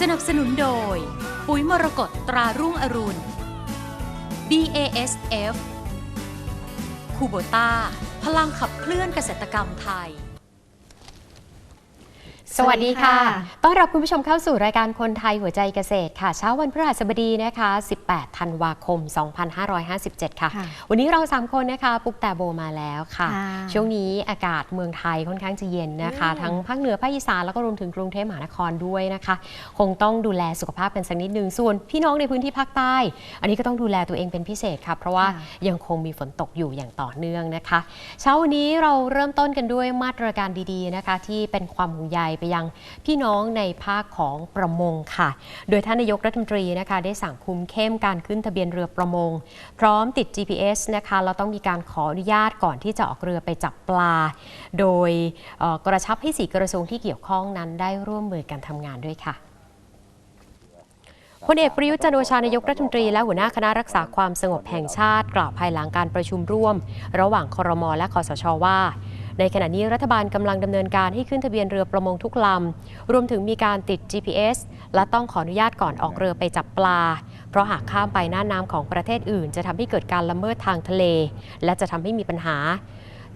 สนับสนุนโดย ปุ๋ยมรกตตรารุ่งอรุณ BASF คูโบต้า พลังขับเคลื่อนเกษตรกรรมไทย สวัสดีค่ะสวัสดีค่ะ ต้อนรับคุณผู้ชมเข้าสู่รายการคนไทยหัวใจเกษตรค่ะ เช้าวันพฤหัสบดีนะคะ 18 ธันวาคม 2557 ค่ะค่ะวันนี้เรา 3 คนนะคะ ปุ๊กแต่โบมาแล้วค่ะค่ะ ช่วงนี้อากาศเมืองไทยค่อนข้างจะเย็นนะคะอืมทั้งภาคเหนือ ภาคอีสาน แล้วก็รวมถึงกรุงเทพมหานครด้วยนะคะ คงต้องดูแลสุขภาพกันสักนิดนึง ส่วนพี่น้องในพื้นที่ภาคใต้ อันนี้ก็ต้องดูแลตัวเองเป็นพิเศษค่ะเพราะว่าค่ะยังคงมีฝนตกอยู่อย่างต่อเนื่องนะคะ เช้าวันนี้เราเริ่มต้นกันด้วยมาตรการดีๆนะคะ ที่เป็นความห่วงใยไปยังพี่น้องในภาคของประมงค่ะ โดยท่านนายกรัฐมนตรีนะคะได้สั่งคุมเข้มการขึ้นทะเบียนเรือประมง พร้อมติด GPS นะคะเราต้องมีการขออนุญาตก่อนที่จะออกเรือไปจับปลา โดยกระชับให้สีกระทรวงที่เกี่ยวข้องนั้นได้ร่วมมือกันทำงานด้วยค่ะพลเอกประยุทธ์จันโอชานายกรัฐมนตรีและหัวหน้าคณะรักษาความสงบแห่งชาติ กล่าวภายหลังการประชุมร่วม ระหว่างครมและคอสชว่า ในขณะนี้รัฐบาลกำลังดำเนินการให้ขึ้นทะเบียนเรือประมงทุกลำ รวมถึงมีการติด GPS และต้องขออนุญาตก่อนออกเรือไปจับปลา เพราะหากข้ามไปหน้าน้ำของประเทศอื่น จะทำให้เกิดการละเมิดทางทะเล และจะทำให้มีปัญหา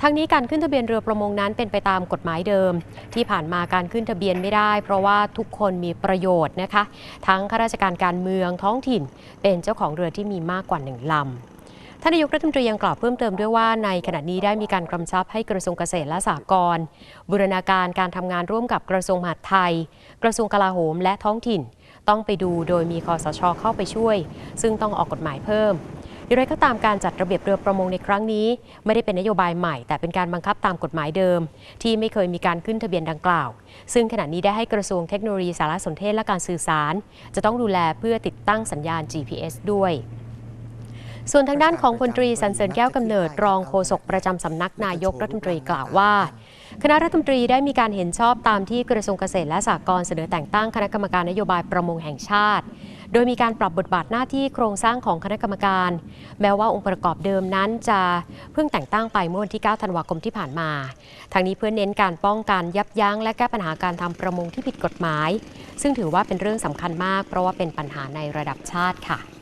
ทั้งนี้การขึ้นทะเบียนเรือประมงนั้นเป็นไปตามกฎหมายเดิม ที่ผ่านมาการขึ้นทะเบียนไม่ได้ เพราะว่าทุกคนมีประโยชน์นะคะ ทั้งข้าราชการการเมืองท้องถิ่น เป็นเจ้าของเรือที่มีมากกว่าหนึ่งลำ ท่านนายกรัฐมนตรียังกล่าวเพิ่มเติมด้วยว่าในขณะนี้ได้มีการกำชับให้กระทรวงเกษตรและสหกรณ์บูรณาการการทำงานร่วมกับกระทรวงมหาดไทย กระทรวงกลาโหมและท้องถิ่น ต้องไปดูโดยมีคอสชเข้าไปช่วย ซึ่งต้องออกกฎหมายเพิ่มอย่างไรก็ตามการจัดระเบียบเรือประมงในครั้งนี้ ไม่ได้เป็นนโยบายใหม่ แต่เป็นการบังคับตามกฎหมายเดิม ที่ไม่เคยมีการขึ้นทะเบียนดังกล่าว ซึ่งขณะนี้ได้ให้กระทรวงเทคโนโลยีสารสนเทศและการสื่อสาร จะต้องดูแลเพื่อติดตั้งสัญญาณ GPS ด้วย ส่วนทางด้านของพลตรีสันเสริญแก้วกำเนิดรองโฆษกประจำสำนักนายกรัฐมนตรีกล่าวว่าคณะรัฐมนตรีได้มีการเห็นชอบตามที่กระทรวงเกษตรและสหกรณ์เสนอแต่งตั้งคณะกรรมการนโยบายประมงแห่งชาติ โดยมีการปรับบทบาทหน้าที่โครงสร้างของคณะกรรมการ แม้ว่าองค์ประกอบเดิมนั้นจะเพิ่งแต่งตั้งไปเมื่อวันที่ 9 ธันวาคมที่ผ่านมา ทางนี้เพื่อเน้นการป้องกันยับยั้งและแก้ปัญหาการทำประมงที่ผิดกฎหมาย ซึ่งถือว่าเป็นเรื่องสำคัญมาก เพราะว่าเป็นปัญหาในระดับชาติค่ะ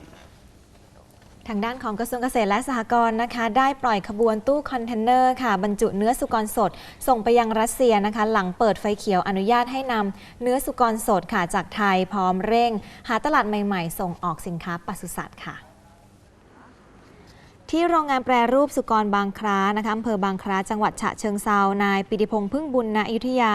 ทางด้านของกระทรวงเกษตรและสหกรณ์นะคะ ได้ปล่อยขบวนตู้คอนเทนเนอร์ค่ะ บรรจุเนื้อสุกรสด ส่งไปยังรัสเซียนะคะ หลังเปิดไฟเขียวอนุญาตให้นำเนื้อสุกรสดค่ะจากไทยพร้อมเร่ง หาตลาดใหม่ ๆ ส่งออกสินค้าปศุสัตว์ค่ะ ที่โรงงานแปรรูปสุกรบางคล้านะคะอำเภอบางคล้าจังหวัดฉะเชิงเซานายปิติพงษ์พึ่งบุญณอยุธยา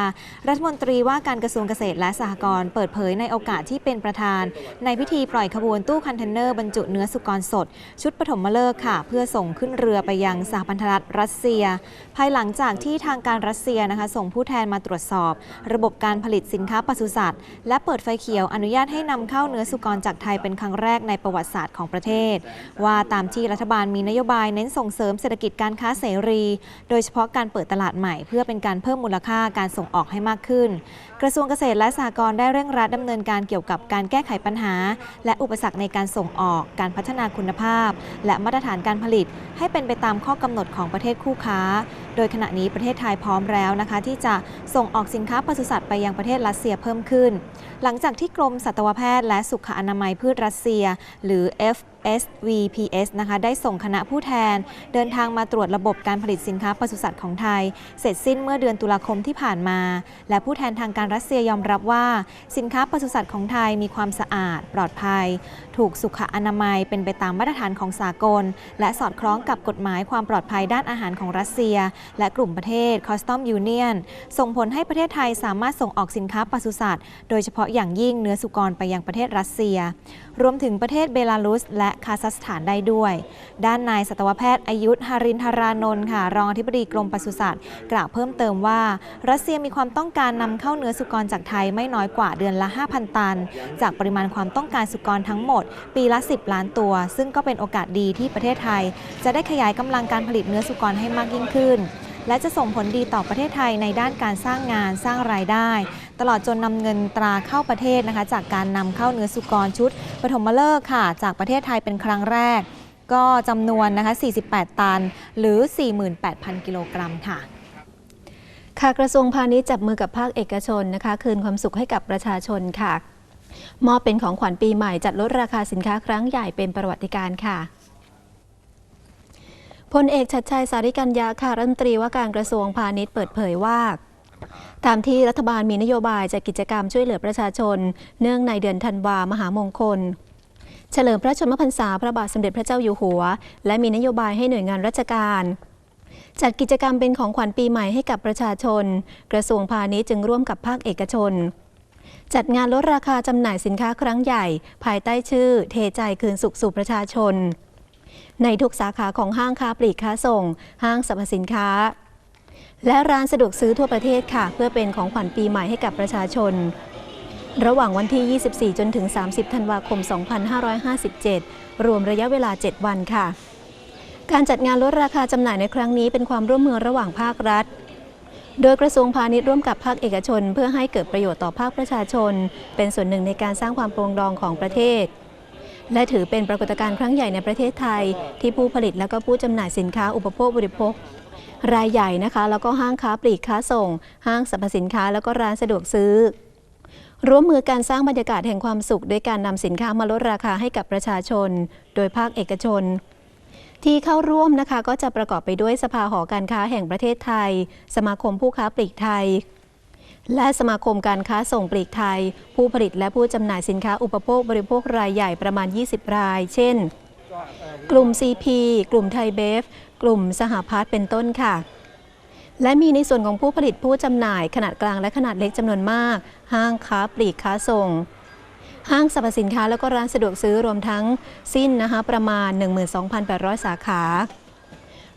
รัฐมนตรีว่าการกระทรวงเกษตรและสหกรณ์เปิดเผยในโอกาสที่เป็นประธาน ในพิธีปล่อยขบวนตู้คอนเทนเนอร์บรรจุเนื้อสุกรสด ชุดปฐมฤกษ์ค่ะ เพื่อส่งขึ้นเรือไปยังสหพันธรัฐรัสเซีย ภายหลังจากที่ทางการรัสเซียนะคะ ส่งผู้แทนมาตรวจสอบ ระบบการผลิตสินค้าปศุสัตว์ และเปิดไฟเขียวอนุญาตให้นำเข้าเนื้อสุกรจากไทยเป็นครั้งแรกในประวัติศาสตร์ของประเทศ ว่าตามที่รัฐบาลมีนโยบายเน้นส่งเสริมเศรษฐกิจการค้าเสรี โดยเฉพาะการเปิดตลาดใหม่เพื่อเป็นการเพิ่มมูลค่าการส่งออกให้มากขึ้น กระทรวงเกษตรและสหกรณ์ได้เร่งรัดดำเนินการเกี่ยวกับการแก้ไขปัญหา และอุปสรรคในการส่งออก การพัฒนาคุณภาพ และมาตรฐานการผลิต ให้เป็นไปตามข้อกำหนดของประเทศคู่ค้า โดยขณะนี้ประเทศไทยพร้อมแล้วนะคะ ที่จะส่งออกสินค้าปศุสัตว์ไปยังประเทศรัสเซียเพิ่มขึ้น หลังจากที่กรมสัตวแพทย์และสุขอนามัยพืชรัสเซีย หรือ FSVPS นะคะได้ส่งคณะผู้แทน เดินทางมาตรวจระบบการผลิตสินค้าปศุสัตว์ของไทย เสร็จสิ้นเมื่อเดือนตุลาคมที่ผ่านมา และผู้แทนทางการรัสเซียยอมรับว่า สินค้าปศุสัตว์ของไทยมีความสะอาด ปลอดภัยถูกสุขอนามัยเป็นไปตามมาตรฐานของสากล และสอดคล้องกับกฎหมายความปลอดภัยด้านอาหารของรัสเซีย และกลุ่มประเทศ Custom Union ส่งผลให้ประเทศไทยสามารถส่งออกสินค้าปศุสัตว์ โดยเฉพาะอย่างยิ่งเนื้อสุกรไปยังประเทศรัสเซีย รวมถึงประเทศเบลารุส และคาซัคสถานได้ด้วย ด้านนายสัตวแพทย์อายุธารินทรานนท์ค่ะรองอธิบดีกรมปศุสัตว์ กล่าวเพิ่มเติมว่า รัสเซียมีความต้องการนำเข้าเนื้อสุกรจากไทยไม่น้อยกว่าเดือนละ 5,000 ตัน จากปริมาณความต้องการสุกรทั้งหมดปีละ 10 ล้านตัว ซึ่งก็เป็นโอกาสดีที่ประเทศไทย จะได้ขยายกำลังการผลิตเนื้อสุกรให้มากยิ่งขึ้น และจะส่งผลดีต่อประเทศไทยในด้านการสร้างงานสร้างรายได้ ตลอดจนนำเงินตราเข้าประเทศนะคะ จากการนำเข้าเนื้อสุกรชุดปฐมฤกษ์ค่ะ จากประเทศไทยเป็นครั้งแรก ก็จำนวนนะคะ 48 ตัน หรือ 48,000 กิโลกรัมค่ะค่ะกระทรวงพาณิชย์จับมือกับภาคเอกชนนะคะ คืนความสุขให้กับประชาชนค่ะ มอบเป็นของขวัญปีใหม่จัดลดราคาสินค้าครั้งใหญ่เป็นประวัติการ์ค่ะพลเอกชัดชัยสาริกัญญาค่ะรัฐมนตรีว่าการกระทรวงพาณิชย์เปิดเผยว่าตามที่รัฐบาลมีนโยบายจัดกิจกรรมช่วยเหลือประชาชน เนื่องในเดือนธันวามหามงคล เฉลิมพระชนมพรรษาพระบาทสมเด็จพระเจ้าอยู่หัว และมีนโยบายให้หน่วยงานราชการ จัดกิจกรรมเป็นของขวัญปีใหม่ให้กับประชาชน กระทรวงพาณิชย์จึงร่วมกับภาคเอกชน จัดงานลดราคาจำหน่ายสินค้าครั้งใหญ่ ภายใต้ชื่อ เทใจคืนสุขสู่ประชาชน ในทุกสาขาของห้างค้าปลีกค้าส่ง ห้างสรรพสินค้า และร้านสะดวกซื้อทั่วประเทศค่ะ เพื่อเป็นของขวัญปีใหม่ให้กับประชาชน ระหว่างวันที่ 24 จนถึง 30 ธันวาคม 2557 รวมระยะเวลา 7 วันค่ะการจัดงานลดราคาจำหน่ายในครั้งนี้เป็นความร่วมมือระหว่างภาครัฐ โดยกระทรวงพาณิชย์ร่วมกับภาคเอกชน เพื่อให้เกิดประโยชน์ต่อภาคประชาชน เป็นส่วนหนึ่งในการสร้างความโปรองดองของประเทศ และถือเป็นปรากฏการณ์ครั้งใหญ่ในประเทศไทย ที่ผู้ผลิตและก็ผู้จำหน่ายสินค้าอุปโภคบริโภครายใหญ่นะคะแล้วก็ห้างค้าปลีกค้าส่ง ห้างสรรพสินค้าแล้วก็ร้านสะดวกซื้อ ร่วมมือการสร้างบรรยากาศแห่งความสุข ด้วยการนำสินค้ามาลดราคาให้กับประชาชน โดยภาคเอกชน ที่เข้าร่วมนะคะก็จะประกอบไปด้วยสภาหอการค้าแห่งประเทศไทย สมาคมผู้ค้าปลีกไทย และสมาคมการค้าส่งปลีกไทย ผู้ผลิตและผู้จำหน่ายสินค้าอุปโภคบริโภครายใหญ่ประมาณ 20 ราย เช่น กลุ่ม CP กลุ่มไทยเบฟ กลุ่มสหพัฒน์เป็นต้นค่ะ และมีในส่วนของผู้ผลิตผู้จำหน่ายขนาดกลางและขนาดเล็กจำนวนมาก ห้างค้าปลีกค้าส่ง ห้างสรรพสินค้าแล้วก็ร้านสะดวกซื้อรวมทั้งสิ้นนะคะประมาณ 12,800 สาขา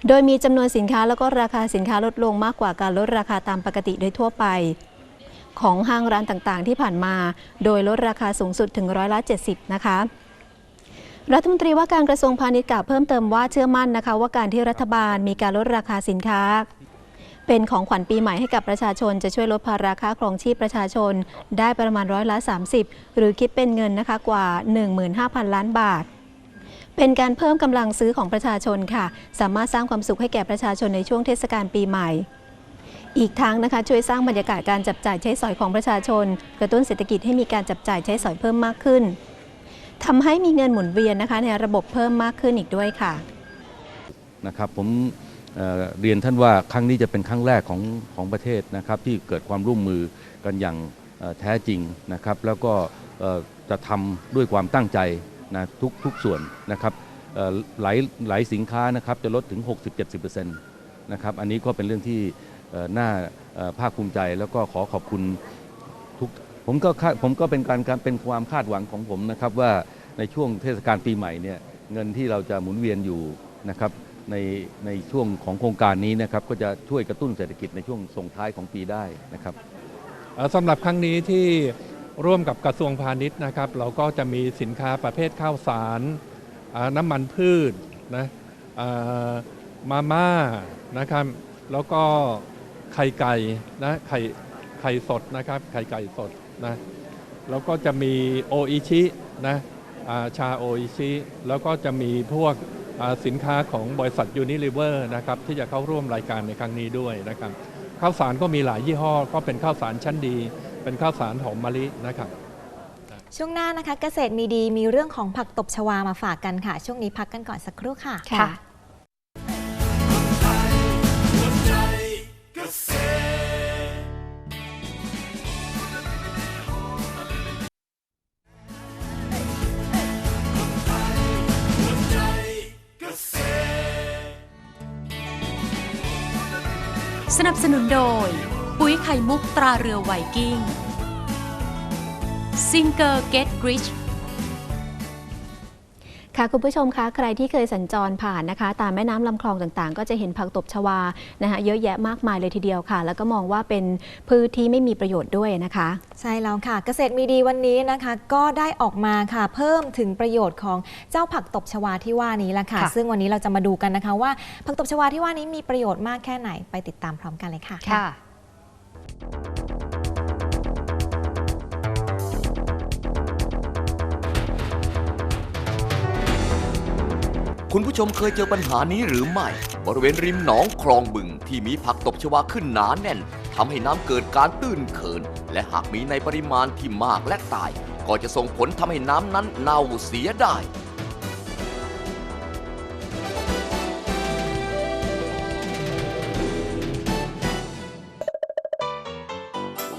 โดยมีจำนวนสินค้าแล้วก็ราคาสินค้าลดลงมากกว่าการลดราคาตามปกติโดยทั่วไป ของห้างร้านต่างๆ ที่ผ่านมา โดยลดราคาสูงสุดถึงร้อยละ 70 นะคะรัฐมนตรีว่าการกระทรวงพาณิชย์กล่าวเพิ่มเติมว่าเชื่อมั่นนะคะ ว่าการที่รัฐบาลมีการลดราคาสินค้า เป็นของขวัญปีใหม่ให้กับประชาชน จะช่วยลดภาระค่าครองชีพประชาชน ได้ประมาณร้อยละ30 หรือคิดเป็นเงินนะคะกว่า 15,000 ล้านบาทเป็นการเพิ่มกำลังซื้อของประชาชนค่ะ สามารถสร้างความสุขให้แก่ประชาชนในช่วงเทศกาลปีใหม่ อีกทั้งนะคะ ช่วยสร้างบรรยากาศการจับจ่ายใช้สอยของประชาชน กระตุ้นเศรษฐกิจให้มีการจับจ่ายใช้สอยเพิ่มมากขึ้นทำให้มีเงินหมุนเวียนนะคะในระบบเพิ่มมากขึ้นอีกด้วยค่ะนะครับผม เรียนท่านว่าครั้งนี้จะเป็นครั้งแรกของของประเทศนะครับที่เกิดความร่วมมือกันอย่างแท้จริงนะครับ แล้วก็จะทำด้วยความตั้งใจนะทุกทุกส่วนนะครับหลายหลายสินค้านะครับจะลดถึง 60-70%นะครับอันนี้ก็เป็นเรื่องที่น่าภาคภูมิใจแล้วก็ขอขอบคุณทุกผมก็ผมก็เป็นการเป็นความคาดหวังของผมนะครับว่าในช่วงเทศกาลปีใหม่เนี่ยเงินที่เราจะหมุนเวียนอยู่นะครับ ในในช่วงของโครงการนี้นะครับก็จะช่วยกระตุ้นเศรษฐกิจในช่วงส่งท้ายของปีได้นะครับสำหรับครั้งนี้ที่ร่วมกับกระทรวงพาณิชย์นะครับ เราก็จะมีสินค้าประเภทข้าวสารน้ำมันพืชนะมาม่านะครับแล้วก็ไข่ไก่นะไข่ไข่สดนะครับไข่ไก่สดนะแล้วก็จะมีโออิชินะชาโออิชิแล้วก็จะมีพวก สินค้าของบริษัทยูนิลิเวอร์นะครับที่จะเข้าร่วมรายการในครั้งนี้ด้วยนะครับข้าวสารก็มีหลายยี่ห้อ ก็เป็นข้าวสารชั้นดี เป็นข้าวสารหอมมะลินะครับช่วงหน้านะคะเกษตรมีดีมีเรื่องของผักตบชวามาฝากกันค่ะ ช่วงนี้พักกันก่อนสักครู่ค่ะ สนับสนุนโดย ปุ๋ยไข่มุกตราเรือไวกิ้งซิงเกอร์เกตกริช ค่ะคุณผู้ชมคะใครที่เคยสัญจรผ่านนะคะ ตามแม่น้ำลำคลองต่างๆ ก็จะเห็นผักตบชวานะคะเยอะแยะมากมายเลยทีเดียวค่ะ แล้วก็มองว่าเป็นพืชที่ไม่มีประโยชน์ด้วยนะคะ ใช่แล้วค่ะ เกษตรมีดีวันนี้นะคะ ก็ได้ออกมาค่ะ เพิ่มถึงประโยชน์ของเจ้าผักตบชวาที่ว่านี้ละค่ะค่ะซึ่งวันนี้เราจะมาดูกันนะคะว่าผักตบชวาที่ว่านี้มีประโยชน์มากแค่ไหนไปติดตามพร้อมกันเลยค่ะค่ะ คุณผู้ชมเคยเจอปัญหานี้หรือไม่ บริเวณริมหนองคลองบึงที่มีผักตบชวาขึ้นหนาแน่นทำให้น้ำเกิดการตื้นเขิน และหากมีในปริมาณที่มากและตาย ก็จะส่งผลทำให้น้ำนั้นเน่าเสียได้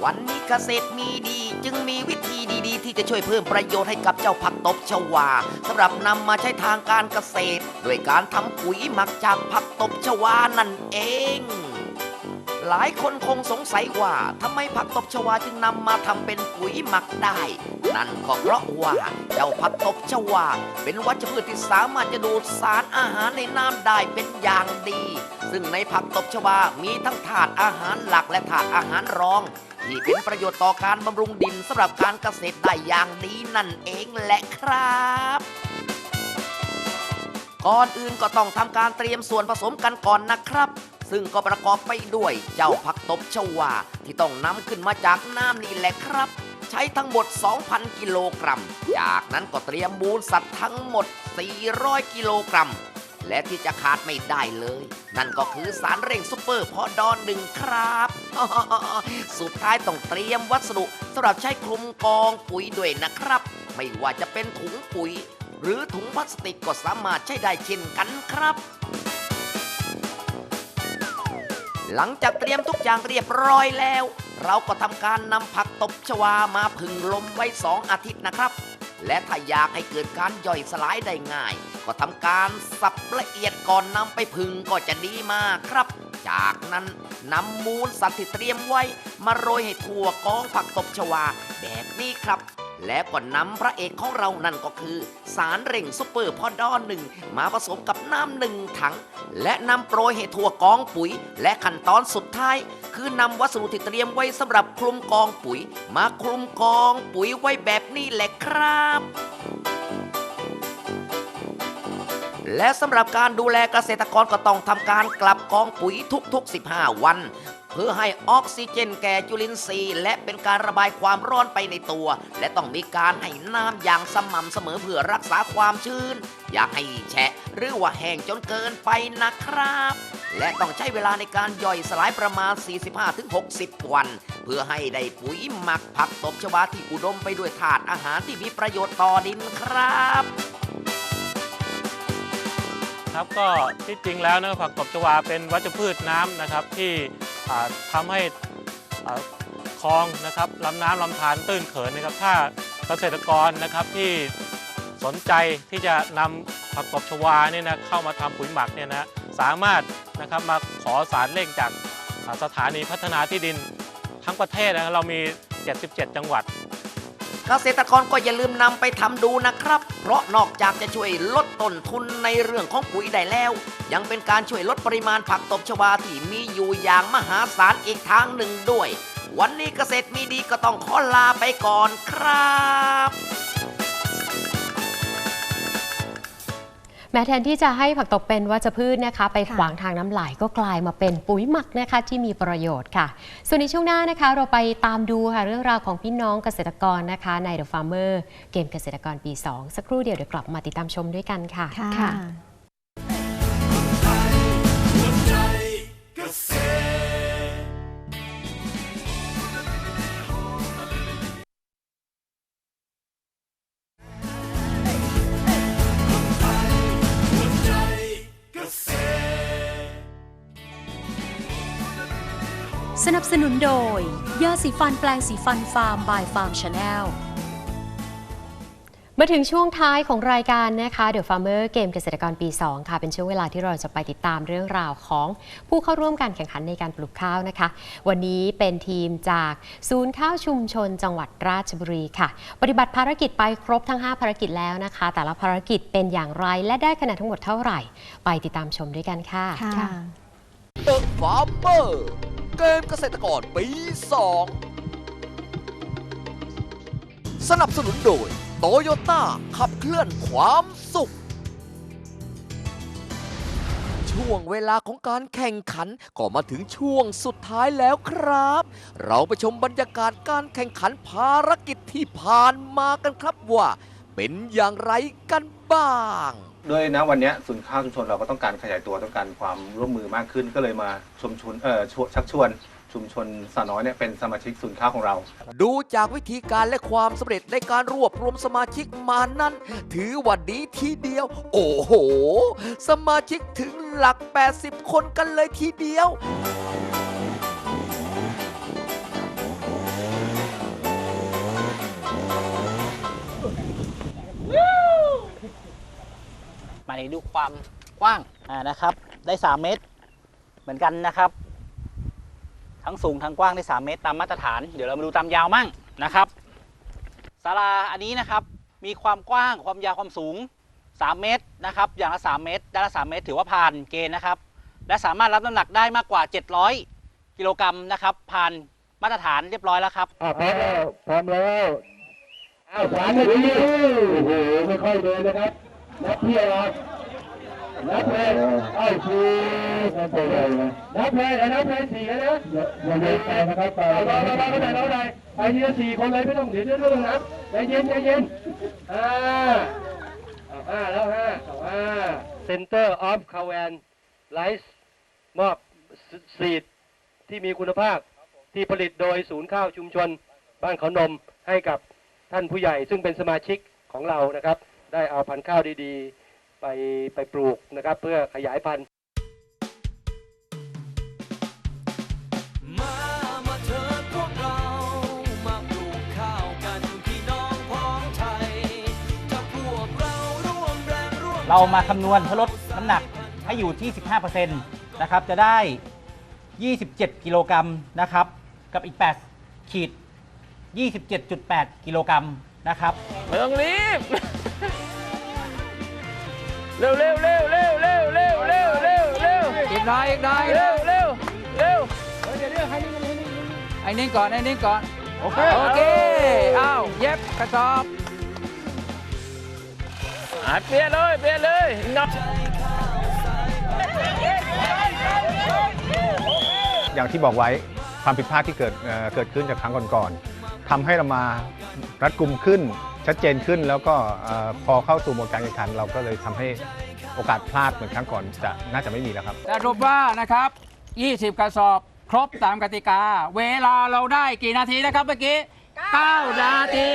วันนี้เกษตรมีดี จึงมีวิธีดีๆ ที่จะช่วยเพิ่มประโยชน์ให้กับเจ้าผักตบชวาสำหรับนำมาใช้ทางการเกษตร โดยการทำปุ๋ยหมักจากผักตบชวานั่นเอง หลายคนคงสงสัยว่าทำไมผักตบชวาจึงนำมาทำเป็นปุ๋ยหมักได้ นั่นก็เพราะว่าเจ้าผักตบชวาเป็นวัชพืชที่สามารถจะดูดสารอาหารในน้ำได้เป็นอย่างดี ซึ่งในผักตบชวามีทั้งถาดอาหารหลักและถาดอาหารรอง ที่เป็นประโยชน์ต่อการบำรุงดินสำหรับการเกษตรได้อย่างดีนั่นเองแหละครับ ก่อนอื่นก็ต้องทำการเตรียมส่วนผสมกันก่อนนะครับ ซึ่งก็ประกอบไปด้วยเจ้าผักตบชวาที่ต้องนำขึ้นมาจากน้ำนี่แหละครับ ใช้ทั้งหมด 2,000 กิโลกรัม จากนั้นก็เตรียมมูลสัตว์ทั้งหมด 400 กิโลกรัม และที่จะขาดไม่ได้เลย นั่นก็คือสารเร่งซูเปอร์พอดอนหนึ่งครับ สุดท้ายต้องเตรียมวัสดุสำหรับใช้คลุมกองปุ๋ยด้วยนะครับ ไม่ว่าจะเป็นถุงปุ๋ย หรือถุงพลาสติกก็สามารถใช้ได้เช่นกันครับ หลังจากเตรียมทุกอย่างเรียบร้อยแล้ว เราก็ทำการนำผักตบชวามาผึ่งลมไว้สองอาทิตย์นะครับ และถ้าอยากให้เกิดการย่อยสลายได้ง่าย ก็ทำการสับละเอียดก่อนนำไปพึ่งก็จะดีมากครับ จากนั้นนำมูลสัตว์ที่เตรียมไว้ มาโรยให้ทั่วกองผักตบชวา แบบนี้ครับ แล้วก็นำพระเอกของเรานั่นก็คือ สารเร่งซุปเปอร์พอดอนหนึ่งมาผสมกับน้ำหนึ่งถัง และนำโปรยให้ทั่วกองปุ๋ย และขั้นตอนสุดท้าย คือนำวัสดุที่เตรียมไว้สำหรับคลุมกองปุ๋ย มาคลุมกองปุ๋ยไว้แบบนี้แหละครับและสำหรับการดูแลเกษตรกรก็ต้องทำการกลับกองปุ๋ยทุกๆ 15 วัน พื่อให้ออกซิเจนแก่จุลินทรีย์ และเป็นการระบายความร้อนไปในตัว และต้องมีการให้น้ำอย่างสม่ำเสมอเพื่อรักษาความชื้น อย่าให้แฉะหรือว่าแห้งจนเกินไปนะครับ และต้องใช้เวลาในการย่อยสลายประมาณ 45-60 วัน เพื่อให้ได้ปุ๋ยหมักผักตบชวาที่อุดมไปด้วยถาดอาหารที่มีประโยชน์ต่อดินครับ ครับก็ที่จริงแล้วนะผักตบชวาเป็นวัชพืชน้ำนะครับที่ทำาให้คลองนะครับลำน้ำลำธารตื้นเขินนะครับถ้าเกษตรกรนะครับที่สนใจที่จะนำผักตบชวาเนี่ยนะเข้ามาทำปุ๋ยหมักเนี่ยนะสามารถนะครับมาขอสารเร่งจากสถานีพัฒนาที่ดินทั้งประเทศนะรเรามี 77 จังหวัด เกษตรกรก็อย่าลืมนำไปทำดูนะครับ เพราะนอกจากจะช่วยลดต้นทุนในเรื่องของปุ๋ยได้แล้ว ยังเป็นการช่วยลดปริมาณผักตบชวาที่มีอยู่อย่างมหาศาลอีกทางหนึ่งด้วย วันนี้เกษตรมีดีก็ต้องขอลาไปก่อนครับ แม้แทนที่จะให้ผักตบเป็นวัชพืชนะคะ ไปค่ะขวางทางน้ำไหลก็กลายมาเป็นปุ๋ยหมักนะคะที่มีประโยชน์ค่ะ ส่วนในช่วงหน้านะคะ เราไปตามดูค่ะเรื่องราวของพี่น้องเกษตรกรนะคะ ใน The Farmer เกมเกษตรกรปี 2 สักครู่เดียวเดี๋ยวกลับมาติดตามชมด้วยกันค่ะค่ะ โดยยาสีฟันแปลงสีฟันฟาร์มบายฟาร์มชาแนลมาถึงช่วงท้ายของรายการนะคะ The Farmer เกมเกษตรกรปี 2 ค่ะ เป็นช่วงเวลาที่เราจะไปติดตามเรื่องราวของผู้เข้าร่วมการแข่งขันในการปลูกข้าวนะคะ วันนี้เป็นทีมจากศูนย์ข้าวชุมชน จังหวัดราชบุรีค่ะ ปฏิบัติภารกิจไปครบทั้ง 5 ภารกิจแล้วนะคะ แต่ละภารกิจเป็นอย่างไรและได้คะแนนทั้งหมดเท่าไหร่ ไปติดตามชมด้วยกันค่ะค่ะ เกมเกษตรกรปี 2 สนับสนุนโดยโตโยต้าขับเคลื่อนความสุข ช่วงเวลาของการแข่งขันก็มาถึงช่วงสุดท้ายแล้วครับ เราไปชมบรรยากาศการแข่งขันภารกิจที่ผ่านมากันครับว่า เป็นอย่างไรกันบ้าง ด้วยนะวันเนี้ยศูนย์ข้าวชุมชนเราก็ต้องการขยายตัวต้องการความร่วมมือมากขึ้นก็เลยมาชุมชนเอ่อชวชักชวน ชุมชนสาน้อยเนี่ยเป็นสมาชิกศูนย์ข้าวของเรา ดูจากวิธีการและความสำเร็จในการรวบรวมสมาชิกมานั้น ถือว่าดีทีเดียว โอ้โห สมาชิกถึงหลัก 80 คนกันเลยทีเดียว มาในดูความกว้างอ่านะครับ ได้ 3 เมตร เหมือนกันนะครับ ทั้งสูงทั้งกว้างได้ 3 เมตรตามมาตรฐาน เดี๋ยวเรามาดูตามยาวมั่งนะครับศาลาอันนี้นะครับมีความกว้างความยาวความสูง 3 เมตรนะครับ อย่างละ 3 เมตร ด้านละ 3 เมตร ถือว่าผ่านเกณฑ์นะครับ และสามารถรับน้ำหนักได้มากกว่า 700 กิโลกรัมนะครับ ผ่านมาตรฐานเรียบร้อยแล้วครับพร้อมแล้วพร้อมแล้วอ้าวสามนาทีโอ้โหไม่ค่อยเดินนะครับ นับเพียรครับนับเพลงเอ้าสี่นับเพลงนับเพลงนับเพลงสี่แล้วนะอย่าเดินไปนะครับไปเราเราเราเราเราไปทีละสี่คนเลยไม่ต้องเดี๋ยวเดี๋ยวเรื่องนับใจเย็นใจเย็นอ่าอาห้าแล้วห้าเอาห้า Center of c a w a n Rice มอบสีดที่มีคุณภาพที่ผลิตโดยศูนย์ข้าวชุมชน บ้านเขานมให้กับท่านผู้ใหญ่ซึ่งเป็นสมาชิกของเรานะครับ ได้เอาพันธุ์ข้าวดีๆ ไปไปปลูกนะครับ เพื่อขยายพันธุ์มามาเถิดพวกเรามาปลูกข้าวกันพี่น้องพ้องไทยถ้าพวกเราร่วมแรงร่วมเรามาคำนวณเพื่อลดน้ำหนักให้อยู่ที่ 15%นะครับ จะได้ 27 กิโลกรัมนะครับ กับอีก 8 ขีด 27.8 กิโลกรัม นะครับไม่ต้องรีบ เร็วเร็วเร็วเร็วเร็วเร็วเร็วเร็วเร็วอีกหน่อยอีกหน่อยเร็วเร็วเร็วเดี๋ยวเดี๋ยวให้นิ่งให้นิ่งก่อนให้นิ่งก่อนโอเคโอเคอ้าวเย็บกระสอบอะเปลี่ยนเลยเปลี่ยนเลยอีกหน่อยอย่างที่บอกไว้ความผิดพลาดที่เกิดเอ่อเกิดขึ้นจากครั้งก่อนๆ ทำให้เรามารัดกุมขึ้นชัดเจนขึ้น แล้วก็เอ่อพอเข้าสู่โหมดการแข่งขัน เราก็เลยทำให้โอกาสพลาดเหมือนครั้งก่อนจะน่าจะไม่มีแล้วครับสรุปว่านะครับ 20 กระสอบครบตามกติกา เวลาเราได้กี่นาทีนะครับเมื่อกี้9นาที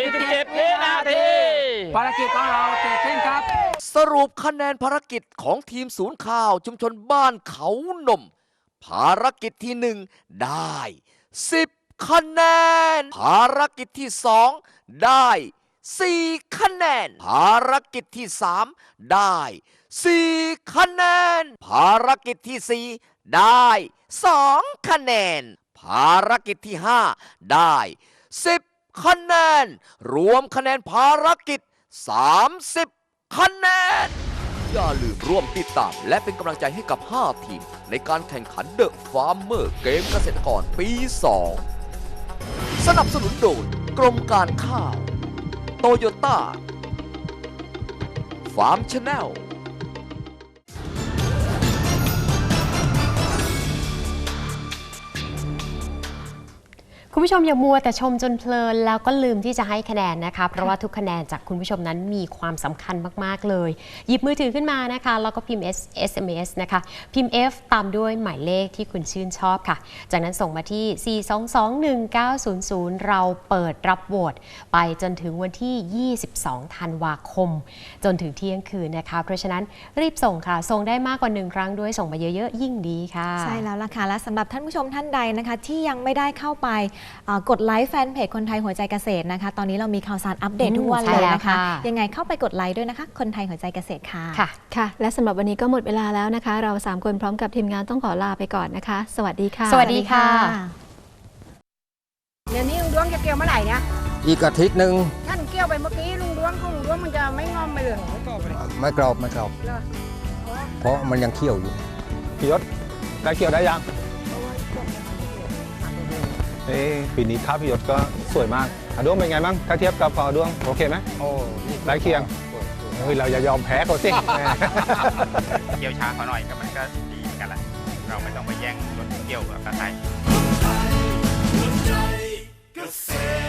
47วินาทีภารกิจของเราเสร็จสิ้นครับ สรุปคะแนนภารกิจของทีมศูนย์ข่าวชุมชนบ้านเขานมภารกิจที่หนึ่งได้10 คะแนน ภารกิจที่สองได้ 4 คะแนน ภารกิจที่สามได้ 4 คะแนน ภารกิจที่สี่ได้ 2 คะแนน ภารกิจที่ห้าได้ 10 คะแนน รวมคะแนนภารกิจ 30 คะแนน อย่าลืมร่วมติดตาม และเป็นกำลังใจให้กับ 5 ทีม ในการแข่งขันเดอะฟาร์มเมอร์เกมเกษตรกรปี 2 สนับสนุนโดยกรมการข้าว โตโยต้า ฟาร์มชาแนล คุณผู้ชมอย่ามัวแต่ชมจนเพลิน แล้วก็ลืมที่จะให้คะแนนนะคะ เพราะว่าทุกคะแนนจากคุณผู้ชมนั้นมีความสำคัญมาก ๆ เลย หยิบมือถือขึ้นมานะคะ แล้วก็พิมพ์ SMS นะคะ พิมพ์ F ตามด้วยหมายเลขที่คุณชื่นชอบค่ะ จากนั้นส่งมาที่ 4221900 เราเปิดรับโหวตไปจนถึงวันที่ 22 ธันวาคม จนถึงเที่ยงคืนนะคะ เพราะฉะนั้นรีบส่งค่ะ ส่งได้มากกว่าหนึ่งครั้งด้วยส่งมาเยอะๆยิ่งดีค่ะ ใช่แล้วล่ะค่ะและสำหรับท่านผู้ชมท่านใดนะคะ ที่ยังไม่ได้เข้าไปกดไลค์แฟนเพจคนไทยหัวใจเกษตรนะคะ ตอนนี้เรามีข่าวสารอัปเดตทุกวันอืมใช่เลยแล้วนะคะค่ะยังไงเข้าไปกดไลค์ด้วยนะคะ คนไทยหัวใจเกษตรค่ะค่ะค่ะ และสำหรับวันนี้ก็หมดเวลาแล้วนะคะ เราสามคนพร้อมกับทีมงานต้องขอลาไปก่อนนะคะ สวัสดีค่ะ สวัสดีค่ะเดี๋ยวนี้ลุงดวงจะเกี่ยวเมื่อไหร่เนี่ยอีกอาทิตย์หนึ่งท่านเกี่ยวไปเมื่อกี้ลุงดวงของลุงดวงมันจะไม่งอมไปเลยเหรอไม่กรอบไม่กรอบเหรอเพราะมันยังเคี่ยวอยู่พี่ยศได้เกี่ยวได้ยัง เอ้ปีนี้ข้าวพี่ยศก็สวยมากอาด้วงเป็นไงบ้างถ้าเทียบกับพออาด้วงโอเคไหมโอ้ใกล้เคียงเฮ้ยเราอย่ายอมแพ้เขาสิ เกี่ยวช้าเขาหน่อยก็มันก็ดีเหมือนกันแหละเราไม่ต้องไปแย่งรถเกี่ยวกับกระไทยเกษตร